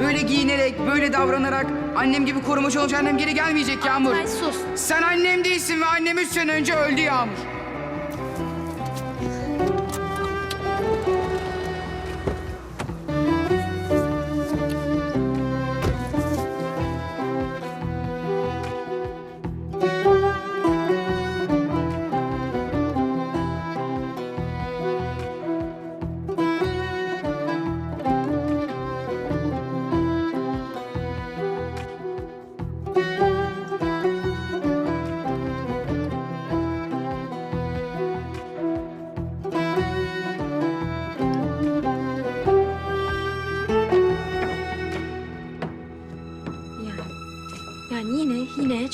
Böyle giyinerek, böyle davranarak annem gibi korumacı olunca annem geri gelmeyecek Yağmur. Ay sus. Sen annem değilsin ve annem üç sene önce öldü Yağmur.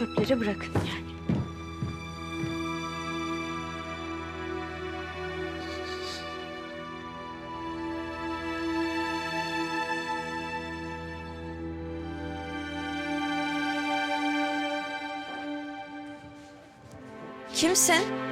Yine çöpleri bırakın yani. Kimsin?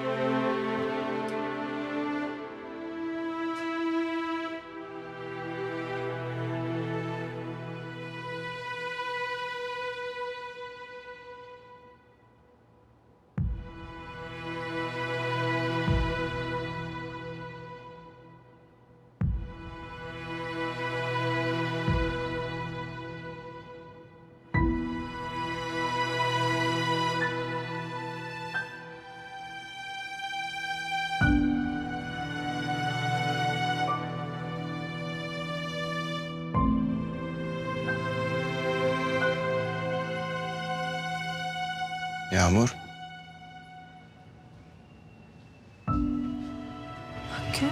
Yağmur. Hakkı.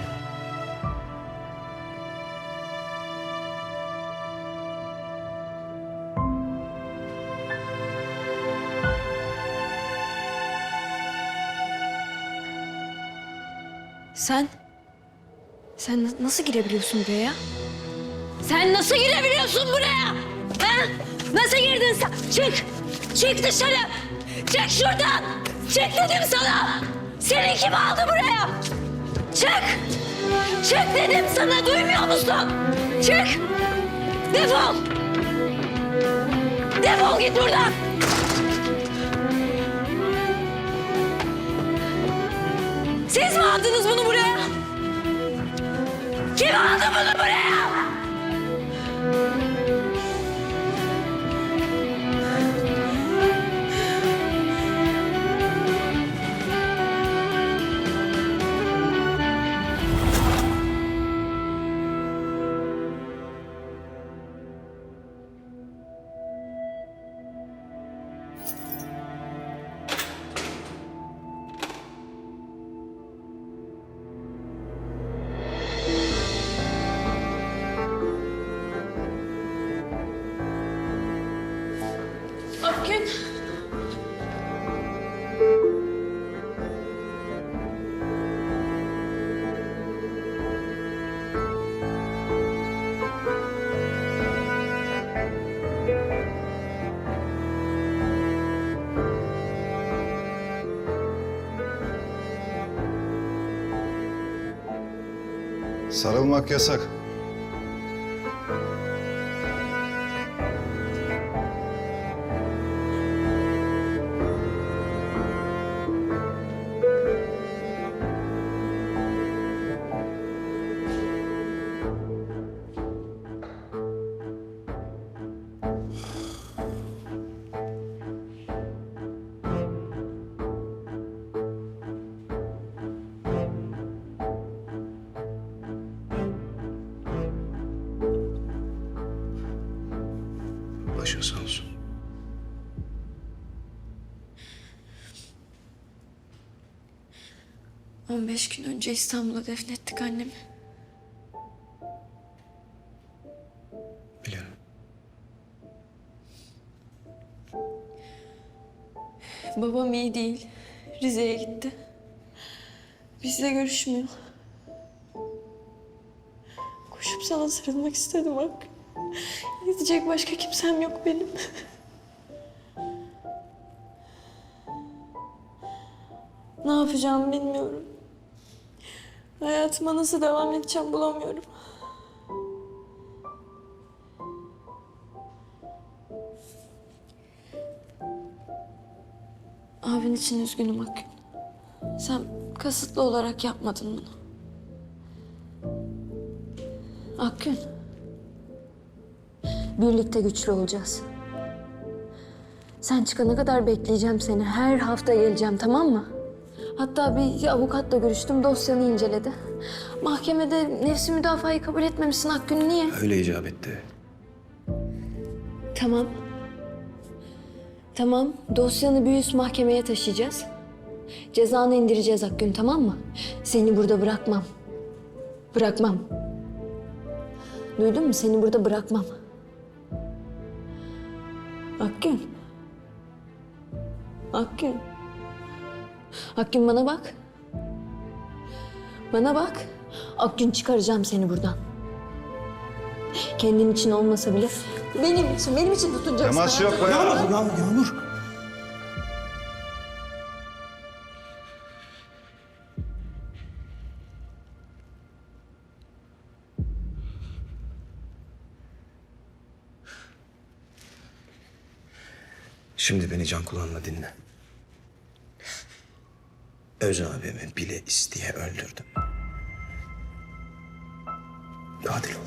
Sen... Sen na- nasıl girebiliyorsun buraya? Sen nasıl girebiliyorsun buraya? Ha? Nasıl girdin sen? Çık! Çık dışarı! Çık şuradan! Çık dedim sana! Seni kim aldı buraya? Çık! Çık dedim sana duymuyor musun? Çık! Defol! Defol git buradan! Siz mi aldınız bunu buraya? Kim aldı bunu buraya? Sarılmak yasak. Başın sağ olsun. On beş gün önce İstanbul'a defnettik annemi. Biliyorum. Babam iyi değil. Rize'ye gitti. Bizle görüşmüyor. Koşup sana sarılmak istedim Hakkı. Gidecek başka kimsem yok benim. ne yapacağım bilmiyorum. Hayatıma nasıl devam edeceğim bulamıyorum. Abin için üzgünüm Akgün. Sen kasıtlı olarak yapmadın bunu. Akgün. Birlikte güçlü olacağız. Sen çıkana kadar bekleyeceğim seni. Her hafta geleceğim tamam mı? Hatta bir avukatla görüştüm, dosyanı inceledi. Mahkemede nefsi müdafayı kabul etmemişsin Akgün. Niye? Öyle icap etti. Tamam. Tamam, dosyanı bir üst mahkemeye taşıyacağız. Cezanı indireceğiz Akgün, tamam mı? Seni burada bırakmam. Bırakmam. Duydun mu? Seni burada bırakmam. Akgün. Akgün. Akgün bana bak. Bana bak. Akgün çıkaracağım seni buradan. Kendin için olmasa bile benim için, benim için tutunacaksın. Temas yok bayan. Yağmur, Yağmur. Şimdi beni can kulağınla dinle. Öz abimi bile isteye öldürdüm. Katil ol.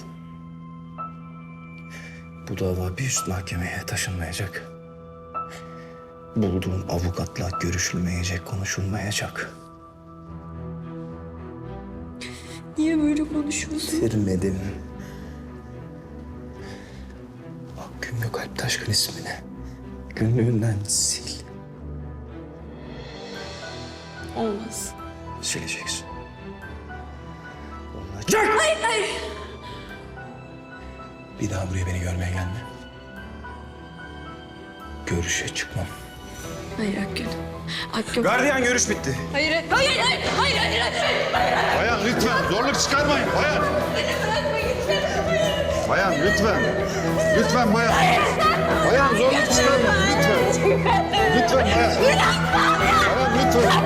Bu dava bir üst mahkemeye taşınmayacak. Bulduğum avukatla görüşülmeyecek, konuşulmayacak. Niye böyle konuşuyorsun? Bitirmedim. Hakkım yok Alptaşkın ismini. Günlüğünden sil. Olmaz. Sileceksin. Olacak. Hayır, hayır. Bir daha buraya beni görmeye gelme. Görüşe çıkmam. Hayır Akgün. Akgün. Gardiyan görüş bitti. Hayır, hayır, hayır, hayır, hayır, hayır. Bayan lütfen zorluk çıkarmayın bayan. Bayan lütfen. Lütfen bayan. Bayan zorluk çıkarmayın lütfen. Lütfen bayan. Bayan lütfen.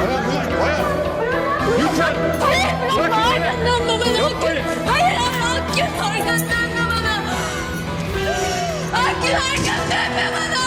Bayan lütfen. Bayan. Lütfen. Bırakın beni. Arkandan da bana Yapmayın. Hayır, Akgün arkandan da bana. Akgün arkandan da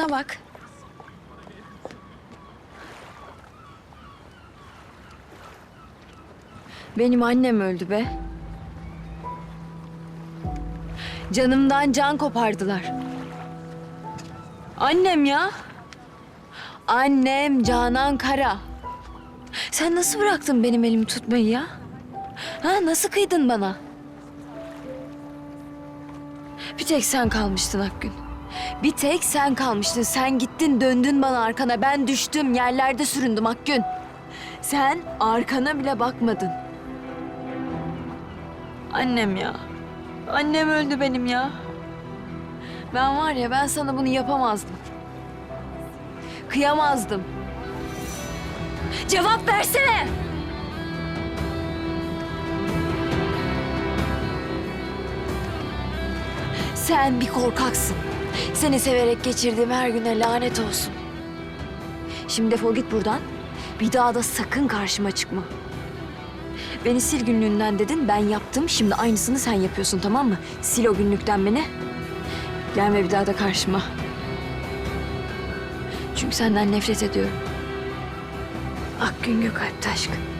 Bana bak. Benim annem öldü be. Canımdan can kopardılar. Annem ya. Annem Canan Kara. Sen nasıl bıraktın benim elimi tutmayı ya? Ha nasıl kıydın bana? Bir tek sen kalmıştın Akgün. Bir tek sen kalmıştın. Sen gittin döndün bana arkana. Ben düştüm yerlerde süründüm Akgün. Sen arkana bile bakmadın. Annem ya. Annem öldü benim ya. Ben var ya ben sana bunu yapamazdım. Kıyamazdım. Cevap versene. Sen bir korkaksın. Seni severek geçirdiğim her güne lanet olsun. Şimdi defol git buradan. Bir daha da sakın karşıma çıkma. Beni sil günlüğünden dedin, ben yaptım. Şimdi aynısını sen yapıyorsun tamam mı? Sil o günlükten beni. Gelme bir daha da karşıma. Çünkü senden nefret ediyorum. Akgün Gökalp Taşkın.